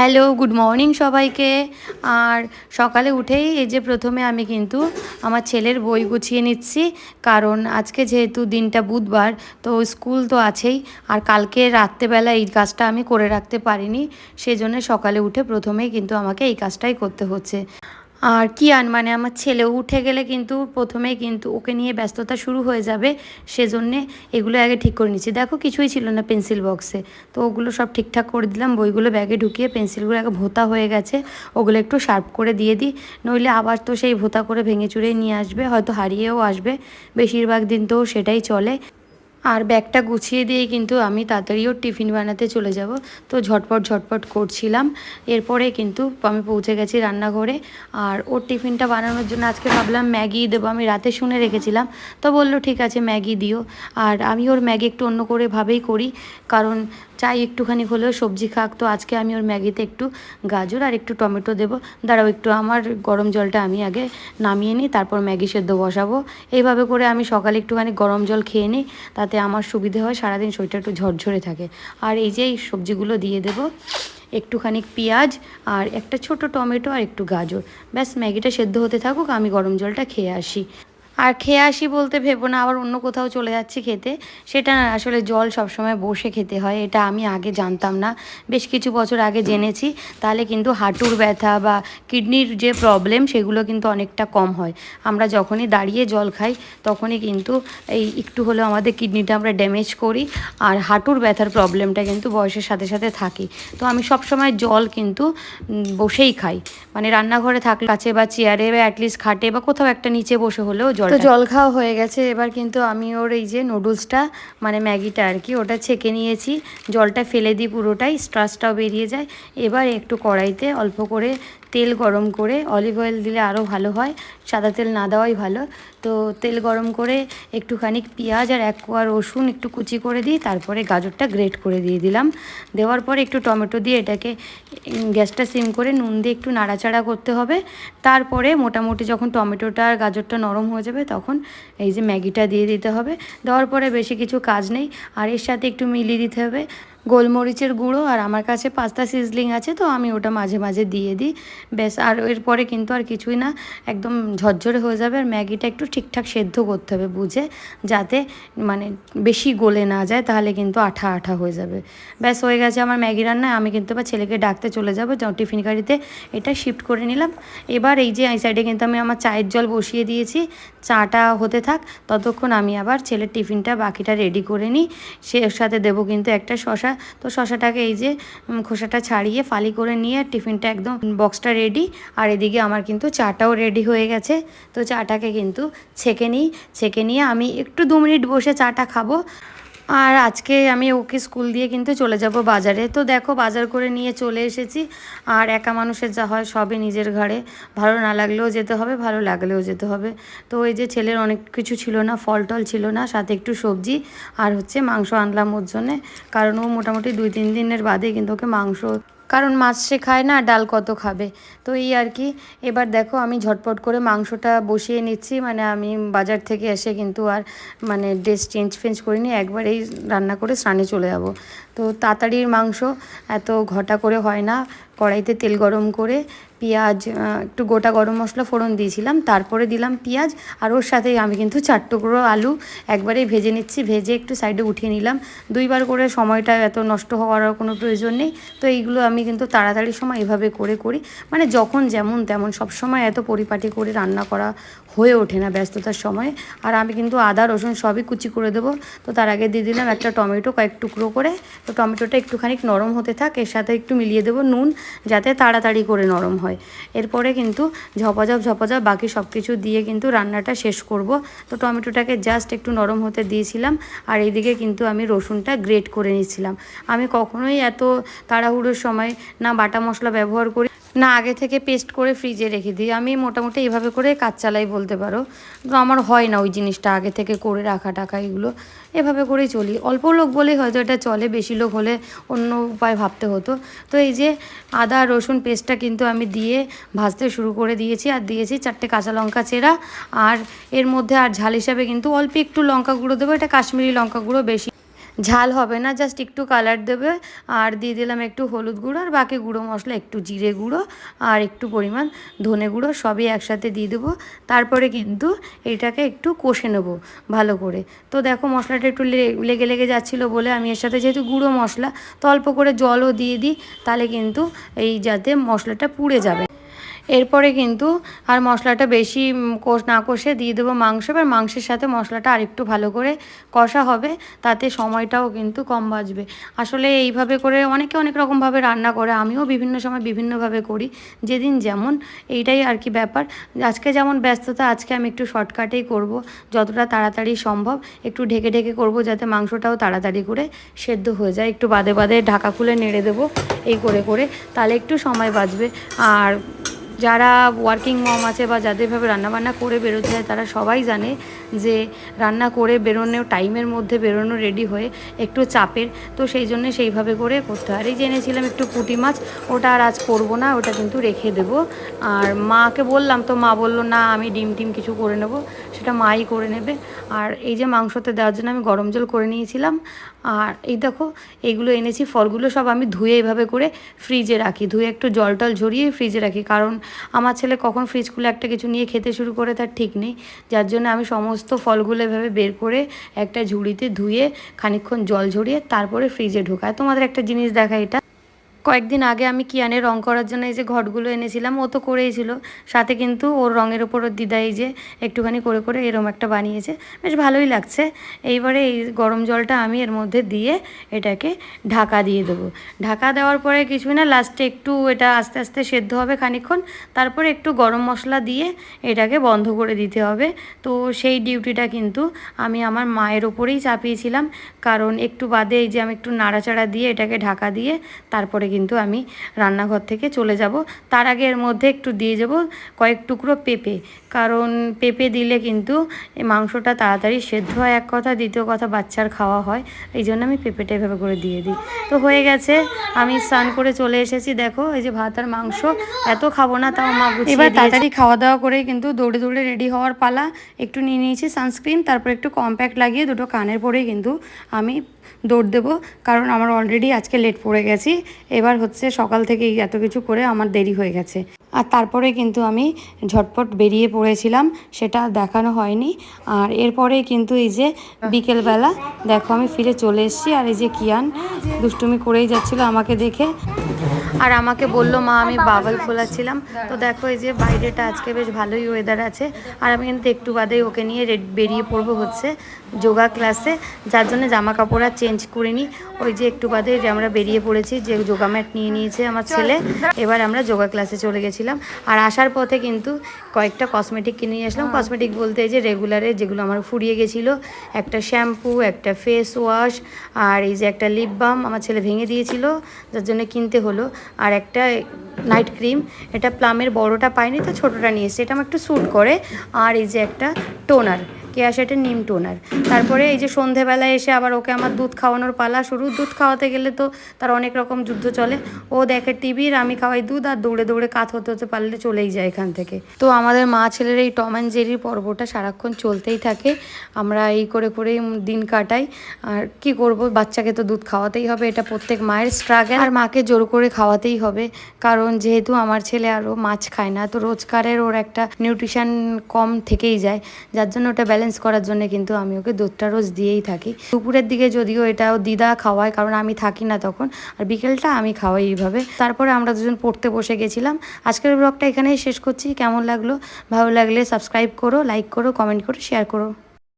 Hello, good morning সবাইকে। আর সকালে উঠেই এই যে প্রথমে আমি কিন্তু আমার ছেলের বই গুছিয়ে নিচ্ছি, কারণ আজকে যেহেতু দিনটা বুধবার, তো স্কুল তো আছেই, আর কালকে রাত্রেবেলা এই কাজটা আমি করে রাখতে পারিনি, সেজন্য সকালে উঠে প্রথমেই কিন্তু আমাকে এই কাজটাই করতে হচ্ছে। আর কি আন মানে আমার ছেলে উঠে গেলে কিন্তু প্রথমেই কিন্তু ওকে নিয়ে ব্যস্ততা শুরু হয়ে যাবে, সেজন্যে এগুলো আগে ঠিক করে নিচ্ছি। দেখো, কিছুই ছিল না পেন্সিল বক্সে। তো ওগুলো সব ঠিকঠাক করে দিলাম, বইগুলো ব্যাগে ঢুকিয়ে পেন্সিলগুলো আগে ভোতা হয়ে গেছে, ওগুলো একটু শার্প করে দিয়ে দিই। নইলে আবার তো সেই ভোতা করে ভেঙে চুরে নিয়ে আসবে, হয়তো হারিয়েও আসবে। বেশিরভাগ দিন তো সেটাই চলে। আর ব্যাগটা গুছিয়ে দিয়ে কিন্তু আমি তাড়াতাড়িও টিফিন বানাতে চলে যাব। তো ঝটপট ঝটপট করছিলাম। এরপরে কিন্তু আমি পৌঁছে গেছি রান্নাঘরে। আর ওর টিফিনটা বানানোর জন্য আজকে ভাবলাম ম্যাগি দেবো। আমি রাতে শুনে রেখেছিলাম। তো বলল, ঠিক আছে, ম্যাগি দিও। আর আমি ওর ম্যাগি একটু অন্য করে ভাবেই করি। কারণ চাই একটুখানি হলেও সবজি খাক। তো আজকে আমি ওর ম্যাগিতে একটু গাজর আর একটু টমেটো দেবো। দাঁড়াও একটু, আমার গরম জলটা আমি আগে নামিয়ে নিই, তারপর ম্যাগি সেদ্ধ বসাবো। এইভাবে করে আমি সকালে একটুখানি গরম জল খেয়ে নিই, তাতে আমার সুবিধে হয়, সারাদিন শরীরটা একটু ঝরঝরে থাকে। আর এই যে এই সবজিগুলো দিয়ে দেবো, একটুখানি পেঁয়াজ আর একটা ছোট টমেটো আর একটু গাজর। ব্যাস, ম্যাগিটা সেদ্ধ হতে থাকুক, আমি গরম জলটা খেয়ে আসি। আর খেয়ে আসি বলতে ভেবো না, আবার অন্য কোথাও চলে যাচ্ছি খেতে। সেটা না, আসলে জল সবসময় বসে খেতে হয়, এটা আমি আগে জানতাম না। বেশ কিছু বছর আগে জেনেছি, তাহলে কিন্তু হাঁটুর ব্যথা বা কিডনির যে প্রবলেম সেগুলো কিন্তু অনেকটা কম হয়। আমরা যখনই দাঁড়িয়ে জল খাই, তখনই কিন্তু এই একটু হলেও আমাদের কিডনিটা আমরা ড্যামেজ করি, আর হাঁটুর ব্যথার প্রবলেমটা কিন্তু বয়সের সাথে সাথে থাকি। তো আমি সব সময় জল কিন্তু বসেই খাই। মানে রান্নাঘরে থাকলে কাছে বা চেয়ারে বা অ্যাটলিস্ট খাটে, বা কোথাও একটা নিচে বসে হলেও জল তো জল খাওয়া হয়ে গেছে এবার কিন্তু আমি ওর এই যে নুডলসটা মানে ম্যাগিটা আর কি ওটা ছেঁকে নিয়েছি। জলটা ফেলে দিই পুরোটাই স্ট্রাসটাও বেরিয়ে যায়। এবার একটু কড়াইতে অল্প করে তেল গরম করে অলিভ অয়েল দিলে আরও ভালো হয়। সাদা তেল না দেওয়াই ভালো। তো তেল গরম করে একটুখানি পেঁয়াজ আর এক কোয়া রসুন একটু কুচি করে দিই তারপরে গাজরটা গ্রেট করে দিয়ে দিলাম। দেওয়ার পরে একটু টমেটো দিয়ে এটাকে গ্যাসটা সিম করে নুন দিয়ে একটু নাড়াচাড়া করতে হবে। তারপরে মোটামুটি যখন টমেটোটা আর গাজরটা নরম হয়ে যাবে তখন এই যে ম্যাগিটা দিয়ে দিতে হবে। দেওয়ার পরে বেশি কিছু কাজ নেই। আর এর সাথে একটু মিলিয়ে দিতে হবে। গোলমরিচের গুঁড়ো আর আমার কাছে পাস্তা সিজলিং আছে, তো আমি ওটা মাঝে মাঝে দিয়ে দিই। ব্যাস, আর এরপরে কিন্তু আর কিছুই না, একদম ঝরঝরে হয়ে যাবে। আর ম্যাগিটা একটু ঠিকঠাক সেদ্ধ করতে হবে বুঝে, যাতে মানে বেশি গলে না যায়, তাহলে কিন্তু আঠা আঠা হয়ে যাবে। ব্যাস, হয়ে গেছে আমার ম্যাগি রান্না। আমি কিন্তু এবার ছেলেকে ডাকতে চলে যাব টিফিন গাড়িতে এটা শিফট করে নিলাম। এবার এই যে এই সাইডে কিন্তু আমি আমার চায়ের জল বসিয়ে দিয়েছি। চাটা হতে থাক, ততক্ষণ আমি আবার ছেলের টিফিনটা বাকিটা রেডি করে নিই। সে সাথে দেবো কিন্তু একটা শশা তো শশাটাকে এই যে খোসাটা ছাড়িয়ে ফালি করে নিয়ে টিফিনটা একদম বক্সটা রেডি আর এদিকে আমার কিন্তু চাটাও রেডি হয়ে গেছে। তো চাটাকে কিন্তু ছেঁকে নিই, ছেঁকে নিয়ে আমি একটু দু মিনিট বসে চাটা খাব। আর আজকে আমি ওকে স্কুল দিয়ে কিন্তু চলে যাব বাজারে। তো দেখো বাজার করে নিয়ে চলে এসেছি। আর একা মানুষের যা হয় সবই নিজের ঘরে ভালো না লাগলেও যেতে হবে, ভালো লাগলেও যেতে হবে। তো ওই যে ছেলের অনেক কিছু ছিল না ফল টল ছিল না, সাথে একটু সবজি আর হচ্ছে মাংস আনলাম ওর জন্যে। কারণ ও মোটামুটি দুই, তিন দিনের বাদে কিন্তু ওকে মাংস কারণ মাছ সে খায় না, ডাল কত খাবে। তো এই আর কি, এবার দেখো আমি ঝটপট করে মাংসটা বসিয়ে নিচ্ছি মানে আমি বাজার থেকে এসে কিন্তু আর মানে ড্রেস চেঞ্জ ফেঞ্জ করিনি একবারেই রান্না করে স্নানে চলে যাব। তো তাড়াতাড়ির মাংস এত ঘটা করে হয় না। কড়াইতে তেল গরম করে পেঁয়াজ একটু গোটা গরম মশলা ফোড়ন দিয়েছিলাম, তারপরে দিলাম পেঁয়াজ আর ওর সাথেই আমি কিন্তু চার টুকরো আলু একবারেই ভেজে নিচ্ছি, ভেজে একটু সাইডে উঠিয়ে নিলাম। দুইবার করে সময়টা এত নষ্ট হওয়ার কোনো প্রয়োজন নেই। তো এইগুলো আমি কিন্তু তাড়াতাড়ি সময় এভাবে করে করি। মানে যখন যেমন তেমন সব সময় এত পরিপাটি করে রান্না করা হয়ে ওঠে না ব্যস্ততার সময়। আর আমি কিন্তু আদা, রসুন সবই কুচি করে দেবো। তো তার আগে দিয়ে দিলাম একটা টমেটো কয়েক টুকরো করে। তো টমেটোটা একটুখানি নরম হতে থাক, এর সাথে একটু মিলিয়ে দেবো নুন, যাতে তাড়াতাড়ি করে নরম হয়। এরপরে কিন্তু ঝপাঝপ ঝপাঝপ বাকি সব কিছু দিয়ে কিন্তু রান্নাটা শেষ করব। তো টমেটোটাকে জাস্ট একটু নরম হতে দিয়েছিলাম। আর এইদিকে কিন্তু আমি রসুনটা গ্রেট করে নিচ্ছিলাম আমি কখনোই এত তাড়াহুড়োর সময় না বাটা মশলা ব্যবহার করি। না, আগে থেকে পেস্ট করে ফ্রিজে রেখে দিই। আমি মোটামুটি এইভাবে করে কাজ চালাই বলতে পারো। তো আমার হয় না ওই জিনিসটা, আগে থেকে করে রাখা টাকা এগুলো। এভাবে করেই চলি। অল্প লোক বলেই হয়তো এটা চলে, বেশি লোক হলে অন্য উপায় ভাবতে হতো। তো এই যে আদা, রসুন পেস্টটা কিন্তু আমি দিয়ে ভাজতে শুরু করে দিয়েছি। আর দিয়েছি চারটে কাঁচা লঙ্কা চেরা। আর এর মধ্যে আর ঝাল হিসাবে কিন্তু অল্প একটু লঙ্কা গুঁড়ো দেবো। এটা কাশ্মীরি লঙ্কা গুঁড়ো বেশি ঝাল হবে না জাস্ট একটু কালার দেবে। আর দিয়ে দিলাম একটু হলুদ গুঁড়ো, আর বাকি গুঁড়ো মশলা একটু জিরে গুঁড়ো, আর একটু পরিমাণ ধনে গুঁড়ো, সবই একসাথে দিয়ে দেবো। তারপরে কিন্তু এটাকে একটু কষে নেব ভালো করে। তো দেখো মশলাটা একটু লেগে লেগে যাচ্ছিল বলে আমি এর সাথে যেহেতু গুঁড়ো মশলা, তো অল্প করে জলও দিয়ে দিই, তাহলে কিন্তু এই যাতে মশলাটা পুড়ে যাবে। এরপরে কিন্তু আর মশলাটা বেশি কষ, না কষে দিয়ে দেবো মাংস। এবার মাংসের সাথে মশলাটা আরেকটু ভালো করে কষা হবে, তাতে সময়টাও কিন্তু কম বাঁচবে। আসলে এইভাবে করে অনেকে অনেক রকমভাবে রান্না করে, আমিও বিভিন্ন সময় বিভিন্নভাবে করি। যেদিন যেমন, এইটাই আর কি ব্যাপার। আজকে যেমন ব্যস্ততা, আজকে আমি একটু শর্টকাটেই করব। যতটা তাড়াতাড়ি সম্ভব একটু ঢেকে ঢেকে করব যাতে মাংসটাও তাড়াতাড়ি করে সেদ্ধ হয়ে যায়। একটু বাদে বাদে ঢাকা খুলে নেড়ে দেবো, এই করে করে। তাহলে একটু সময় বাঁচবে। আর যারা ওয়ার্কিং মম আছে বা যাদেরভাবে রান্নাবান্না করে বেরোতে হয়, তারা সবাই জানে যে রান্না করে বেরোনো টাইমের মধ্যে বেরোনো রেডি হয়ে একটু চাপের। তো সেই জন্য সেইভাবে করে করতে হয়। আর এই জেনেছিলাম একটু পুঁটি মাছ, ওটা আর আজ করব না, ওটা কিন্তু রেখে দেবো। আর মাকে বললাম, তো মা বলল, না, আমি ডিম টিম কিছু করে নেব। সেটা মাই করে নেবে। আর এই যে মাংসতে দেওয়ার জন্য আমি গরম জল করে নিয়েছিলাম। আর এই দেখো এইগুলো এনেছি, ফলগুলো সব আমি ধুয়ে এইভাবে করে ফ্রিজে রাখি। ধুয়ে একটু জল টল ঝরিয়ে ফ্রিজে রাখি। কারণ আমার ছেলে কখন ফ্রিজ খুলে একটা কিছু নিয়ে খেতে শুরু করে তার ঠিক নেই। যার জন্য আমি সমস্ত ফলগুলো এভাবে বের করে একটা ঝুড়িতে ধুয়ে খানিকক্ষণ জল ঝরিয়ে তারপরে ফ্রিজে ঢোকায় তোমাদের একটা জিনিস দেখা এটা। কয়েকদিন আগে আমি কিয়ানে রং করার জন্য এই যে ঘটগুলো এনেছিলাম, ও তো করেই ছিল সাথে কিন্তু ওর রঙের ওপর ওর দিদা এই যে একটুখানি করে করে এরম একটা বানিয়েছে। বেশ ভালোই লাগছে। এইবারে এই গরম জলটা আমি এর মধ্যে দিয়ে এটাকে ঢাকা দিয়ে দেবো। ঢাকা দেওয়ার পরে কিছুই না লাস্টে একটু এটা আস্তে আস্তে সেদ্ধ হবে খানিকক্ষণ। তারপরে একটু গরম মশলা দিয়ে এটাকে বন্ধ করে দিতে হবে। তো সেই ডিউটিটা কিন্তু আমি আমার মায়ের ওপরেই চাপিয়েছিলাম। কারণ একটু বাদে এই যে আমি একটু নাড়াচাড়া দিয়ে এটাকে ঢাকা দিয়ে তারপরে কিন্তু আমি রান্নাঘর থেকে চলে যাব। তার আগে এর মধ্যে একটু দিয়ে যাব কয়েক টুকরো পেঁপে। কারণ পেঁপে দিলে কিন্তু এই মাংসটা তাড়াতাড়ি সেদ্ধ হয় এক কথা। দ্বিতীয় কথা বাচ্চার খাওয়া হয় এই জন্য আমি পেঁপেটা এভাবে করে দিয়ে দিই। তো হয়ে গেছে আমি স্নান করে চলে এসেছি। দেখো এই যে ভাত আর মাংস এত খাব না তাও মা এবার তাড়াতাড়ি খাওয়া দাওয়া করে কিন্তু দৌড়ে দৌড়ে রেডি হওয়ার পালা। একটু নিয়ে নিয়েছি সানস্ক্রিন তারপর একটু কম্প্যাক্ট লাগিয়ে দুটো কানের পরেই কিন্তু আমি দৌড় দেবো। কারণ আমার অলরেডি আজকে লেট পড়ে গেছি। এবার হচ্ছে সকাল থেকেই এত কিছু করে আমার দেরি হয়ে গেছে। আর তারপরে কিন্তু আমি ঝটপট বেরিয়ে পড়েছিলাম, সেটা দেখানো হয়নি। আর এরপরে কিন্তু এই যে বিকেলবেলা, দেখো আমি ফিরে চলে এসেছি, আর এই যে কিয়ান দুষ্টুমি করেই যাচ্ছিল আমাকে দেখে। আর আমাকে বলল, মা, আমি বাবল ফোলাচ্ছিলাম তো দেখো, এই যে বাইরেটা আজকে বেশ ভালোই ওয়েদার আছে। আর আমি কিন্তু একটু বাদেই ওকে নিয়ে রেড- বেরিয়ে পড়ব হচ্ছে যোগা ক্লাসে যার জন্য জামা কাপড় আর চেঞ্জ করিনি। ওই যে একটু বাদে আমরা বেরিয়ে পড়েছি, যে যোগা ম্যাট নিয়ে নিয়েছে আমার ছেলে। এবার আমরা যোগা ক্লাসে চলে গেছিলাম। আর আসার পথে কিন্তু কয়েকটা কসমেটিক কিনে নিয়ে আসলাম। কসমেটিক বলতে এই যে রেগুলারে যেগুলো আমার ফুরিয়ে গেছিল। একটা শ্যাম্পু একটা ফেস ওয়াশ আর এই যে একটা লিপ বাম আমার ছেলে ভেঙে দিয়েছিল। যার জন্য কিনতে হলো আর একটা নাইট ক্রিম এটা প্লামের বড়টা পাইনি তো ছোটোটা নিয়ে এসেছে। এটা আমার একটু স্যুট করে। আর এই যে একটা টোনার কেয়া সেটের নিম টোনার তারপরে এই যে সন্ধেবেলায় এসে আবার ওকে আমার দুধ খাওয়ানোর পালা শুরু। দুধ খাওয়াতে গেলে তো তার অনেক রকম যুদ্ধ চলে। ও দেখে টিভির আমি খাওয়াই দুধ আর দৌড়ে দৌড়ে কাত হতে হতে পারলে চলেই যায় এখান থেকে। তো আমাদের মা ছেলের এই টম অ্যান্ড জেরির পর্বটা সারাক্ষণ চলতেই থাকে। আমরা এই করে করেই দিন কাটাই। আর কি করব, বাচ্চাকে তো দুধ খাওয়াতেই হবে। এটা প্রত্যেক মায়ের স্ট্রাগল আর মাকে জোর করে খাওয়াতেই হবে। কারণ যেহেতু আমার ছেলে আরও মাছ খায় না, তো রোজকারের ওর একটা নিউট্রিশন কম থেকেই যায়। যার জন্য ওটা ব্যালেন্স করার জন্য কিন্তু আমি ওকে দুধটা রোজ দিয়েই থাকি। দুপুরের দিকে যদিও এটাও দিদা খাওয়ায়, কারণ আমি থাকি না তখন, আর বিকেলটা আমি খাওয়াই এইভাবে। তারপরে আমরা দুজন পড়তে বসে গেছিলাম। আজকের ব্লগটা এখানেই শেষ করছি। কেমন লাগল? ভালো লাগলে সাবস্ক্রাইব করো লাইক করো কমেন্ট করো শেয়ার করো।